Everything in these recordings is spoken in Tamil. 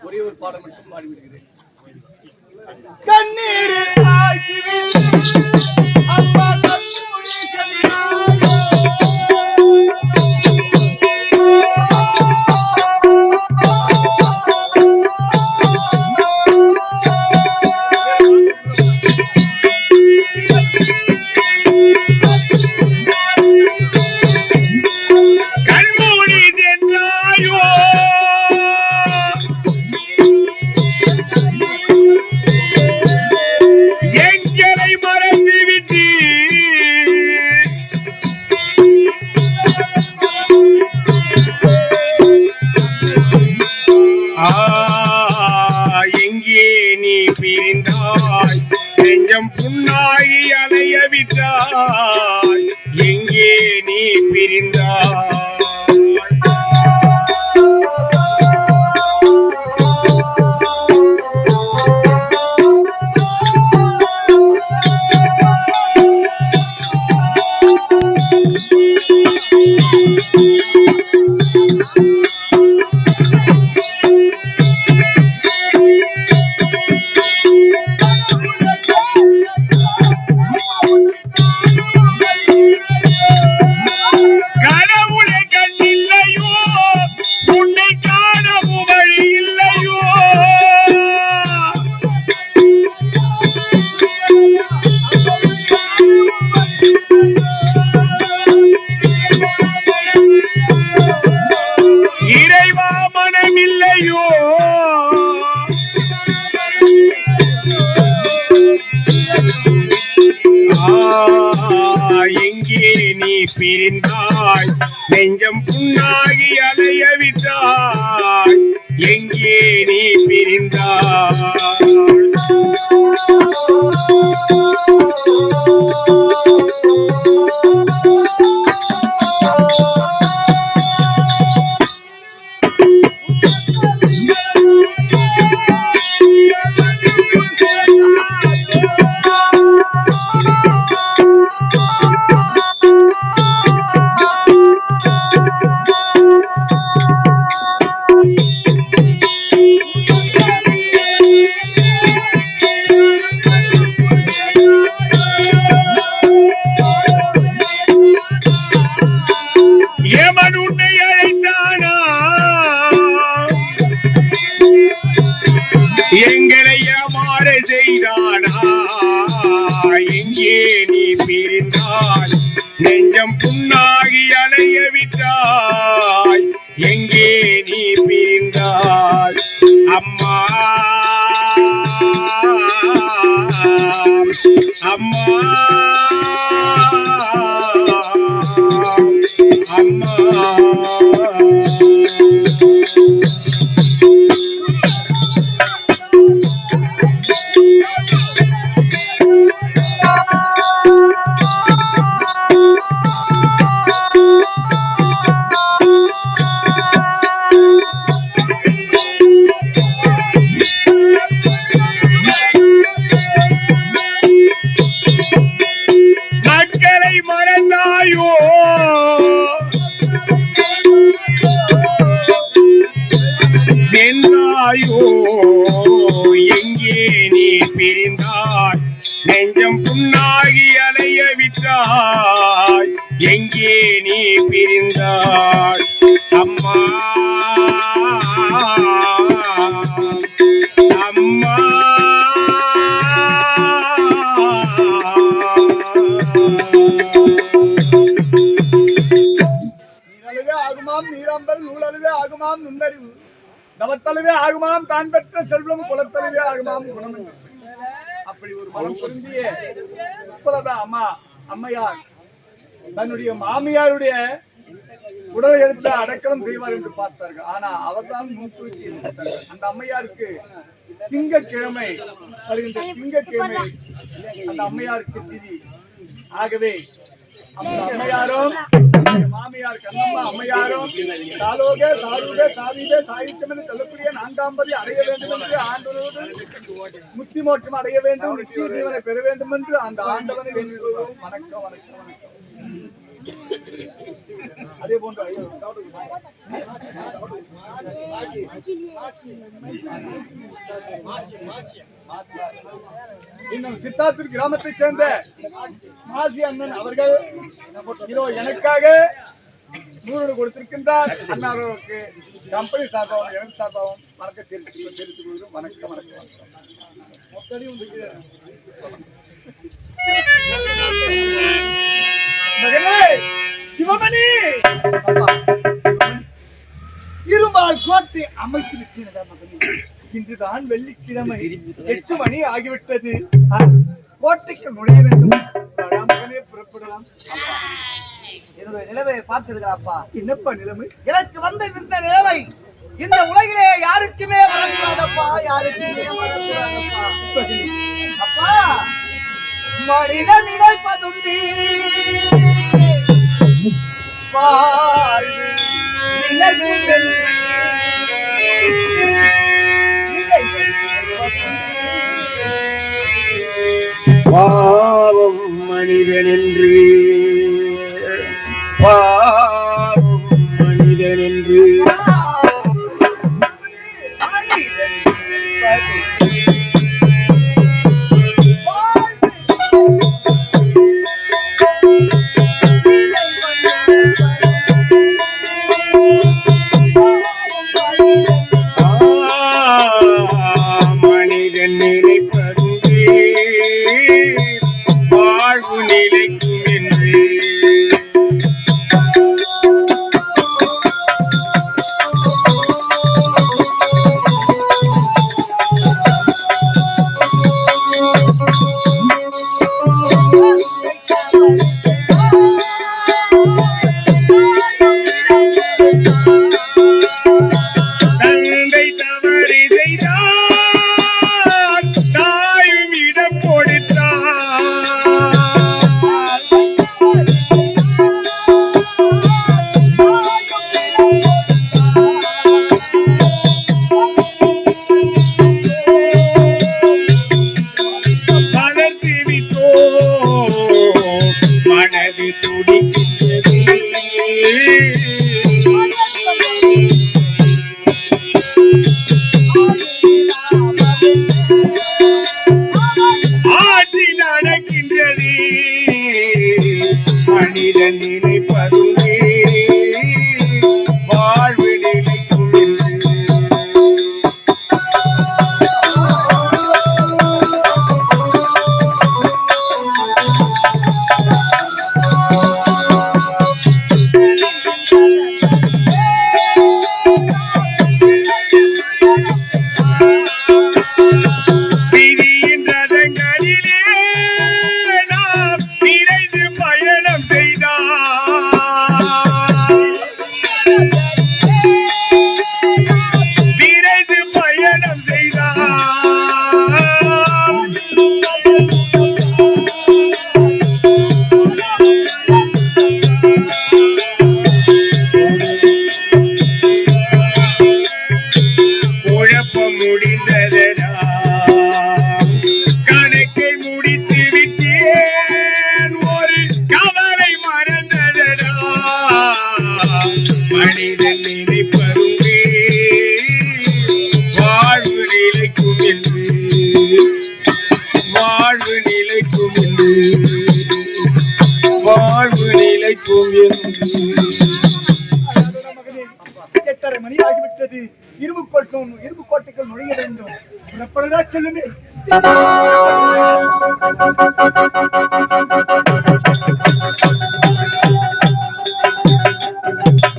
ஒரே ஒரு பாடம் மட்டும் பாடிவிடுகிறேன். கண்ணீரில் ஆழ்த்திவிட்டு அம்மா கண்மூடி எங்கே நீ பிரிந்தாய்? நெஞ்சம் புண்ணாகி அலைய விட்டாய். எங்கே நீ பிரிந்தாய்? நெஞ்சம் புண்ணாகிய திரிந்தாய். நெஞ்சம் புண்ணாகி அலைய விட்டாய். எங்கே நீ பிரிந்தாய்? அம்மா. அம்மா. ஆகுமாம் நீரம்பல் நூலழுவே ஆகுமாம் நுண்ணறிவு. நவத்தழுவே ஆகுமாம் தான் பெற்ற செல்வம் குலத்தளவே ஆகுமாம் குணம் அப்படி ஒரு மனம் பொருந்திய உப்பலதா அம்மா அம்மையார். தன்னுடைய மாமியாருடைய உடலை எடுத்து அடக்கலம் செய்வார் என்று பார்த்தார்கள். ஆனா அவர்தான் தான் இருந்தார்கள். அந்த அம்மையாருக்கு திங்கக்கிழமை வருகின்ற திங்கக்கிழமை அந்த அம்மையாருக்கு திதி. ஆகவே அந்த அம்மையாரும் மாமியார் கண்ணம்மா அம்மையாரும் சாலோக சாரூக சாவீக சாகித்யம் என்று சொல்லக்கூடிய நான்காம்பதி அடைய வேண்டும் என்று ஆண்டவரோடு முத்தி மோட்சம் அடைய வேண்டும் நித்திய ஜீவனை பெற வேண்டும் என்று அந்த ஆண்டவனை வேண்டிக் கொள்வோம் வணக்கம் வணக்கம் வணக்கம். அதே போன்று இன்னும் சித்தாத்தூர் கிராமத்தை சேர்ந்த மாசி அண்ணன் அவர்கள் இதோ எனக்காக நூறு கொடுத்திருக்கின்றார். அண்ணாருக்கு கம்பெனி சார்பாகவும் எனக்கு சார்பாகவும் வணக்கம் தெரிவித்து தெரிவித்துக் கொள்கிறோம். வணக்கம் வணக்கம். வணக்கம் சிவமணி! அப்பா, இரும்பால் கோட்டை அமைத்திருக்கிறதா மகனே? இன்றுதான் வெள்ளிக்கிழமை. எட்டு மணி ஆகிவிட்டது. கோட்டைக்கு நுழைய வேண்டும். மகனே புறப்படலாம். அப்பா, என்னுடைய நிலைமையை பார்த்திருக்கிறாப்பா என்னப்பா நிலைமை? எனக்கு வந்த இந்த நிலைமை இந்த உலகிலே யாருக்குமே வரக்கூடாதப்பா யாருக்குமே வரக்கூடாதப்பா அப்பா மனித நிலைப்பதுண்டி வாழ்வு நிலையுமென்று. பாவம் மனிதன் என்று பா வாழ்வு மனிதன் நினைப்பதுவே குழப்பம் எட்டரை மணி ஆகிவிட்டது இரும்பு கோட்டும் இரும்பு கோட்டைக்குள் நுழைய வேண்டும். புறப்படுதா சொல்லுமே.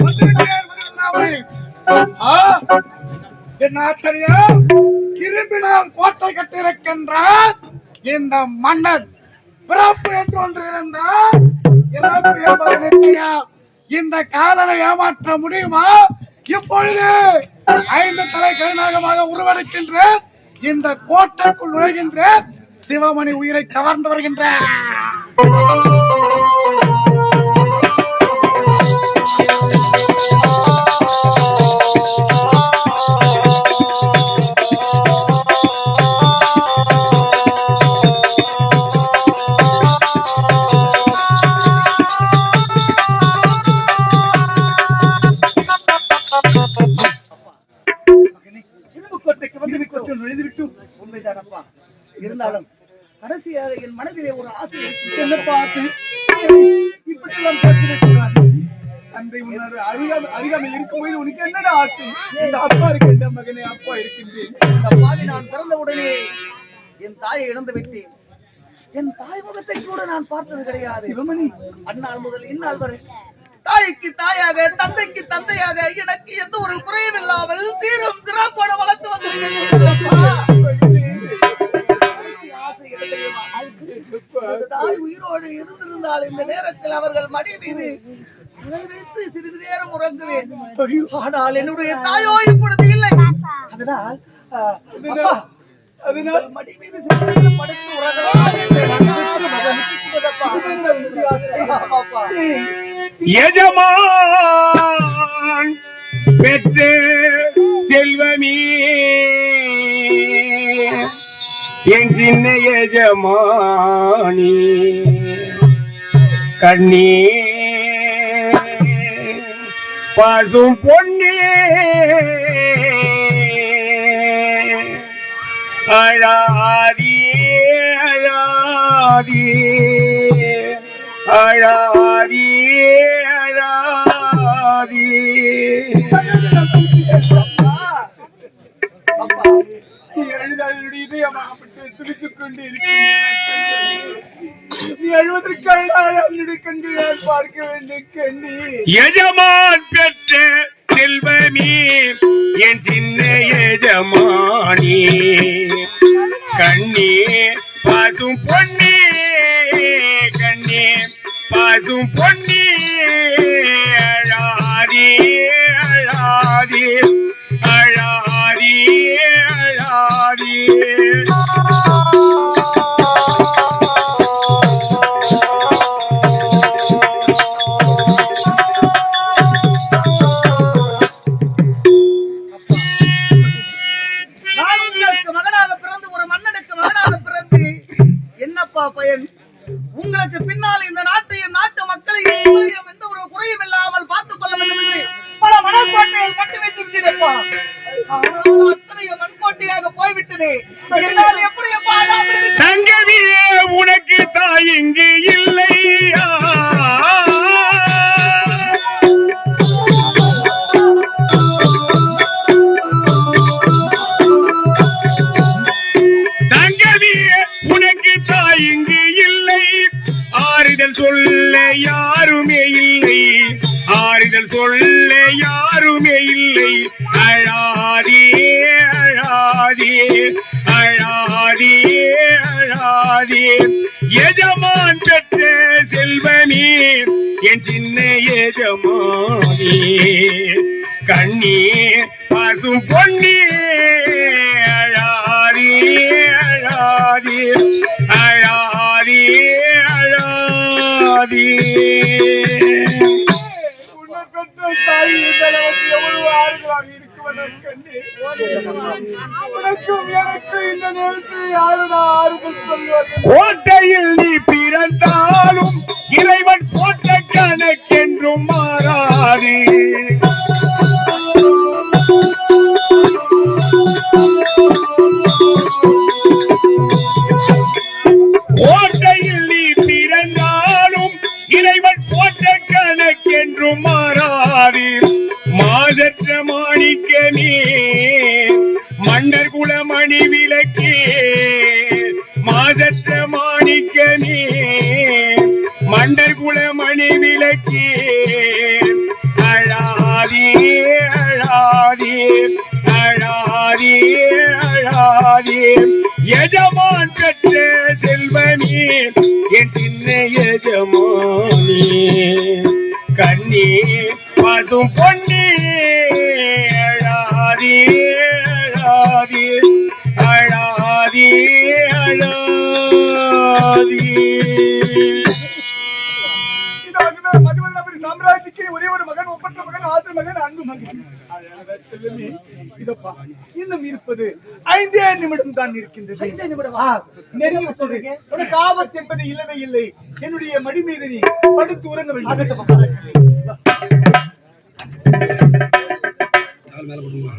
வந்துவிட்டேன், என்ன ஆச்சரியம் இரும்பினால் கோட்டை கட்டிருக்கின்றார் இந்த மன்னன் பிறப்பு என்று ஒன்று இருந்தால் இந்த காதலை ஏமாற்ற முடியுமா? இப்பொழுது ஐந்து தலை கருநாகமாக உருவெடுக்கின்ற இந்த கோட்டைக்குள் நுழைகின்ற சிவமணி உயிரை கவர்ந்து வருகின்ற இருந்தாலும் கடைசியாக என் மனதிலே ஒரு ஆசை. என்ன பார்த்து இப்படியெல்லாம் பேசிருக்கிறார் தந்தை உன்னோட அருகாமை அருகாமை இருக்கும்போது உனக்கு என்னடா ஆசை? இந்த அப்பா இருக்கின்ற மகனே அப்பா இருக்கின்றேன். இந்த பாவி நான் பிறந்த உடனே என் தாயை இழந்து விட்டேன். என் தாய் முகத்தை கூட நான் பார்த்தது கிடையாது. சிவமணி. அந்நாள் முதல் இந்நாள் வரை தாய்க்கு தாயாக தந்தைக்கு தந்தையாக எனக்கு எந்த ஒரு குறையும் இல்லாமல் சீரும் சிறப்போட வளர்த்து வந்திருக்கிறேன். தாய் உயிரோடு இருந்திருந்தால் இந்த நேரத்தில் அவர்கள் மடி மீது வைத்து சிறிது நேரம் உறங்குவேன். ஆனால் என்னுடைய தாயோ இப்பொழுது இல்லை. அதனால் அதனால் மடி மீது சிறிது நேரம் படுத்து? ஆமாப்பா. எஜமான் பெற்ற செல்வமே. என் சின்ன எஜமானி கண்ணே பாசும் பொன்னே அழாதி அழாதி அழாதி அழாதி. கொண்டு இருக்கின்றேன் நீ பார்க்க வேண்டும் கண்ணி. எஜமான் பெற்ற செல்வமே என் சின்ன எஜமானி. கண்ணே பாசும் பொன்னே. என்னப்பா பயன். உங்களுக்கு பின்னால் இந்த நாட்டையும் நாட்டு மக்களையும் எந்த ஒரு குறையும் இல்லாமல் பார்த்துக் கொள்ள வேண்டும் என்று பல மனக்கோட்டையை கட்டி வைத்திருந்தேன்ப்பா ஆனால் மண்கோட்டையாக போய்விட்டது. எப்படி அப்பா உனக்கு தாய் இங்கு உனக்கும் பசும் பொன்னி அழாரி அழாரி அழாரி சொல்வது கோட்டையில் நீ பிறந்தாலும் இறைவன் போட்ட கணக்கென்றும் மாறாதே அழாதே எஜமான் பெற்ற செல்வனே என் சின்ன எஜமானே கண்ணே பசும் பொன்னே அழாதே அழாதே அழாதே அழாதே இதாகவே சாம்ராஜ்யத்துக்கு ஒரே ஒரு மகன் ஒப்பற்ற மகன் ஆற்று மகன் அன்பு மகன். செல்வமே, இதப்பா, இன்னும் இருப்பது ஐந்தே நிமிடம் தான் இருக்கின்றது. ஐந்தே நிமிடமா? நெருங்கி சொல்றீங்க உனக்கு ஆபத்து என்பது இல்லவே இல்லை. என்னுடைய மடி மீது நீ படுத்து உறங்க வேண்டும். மேல போட்டுமா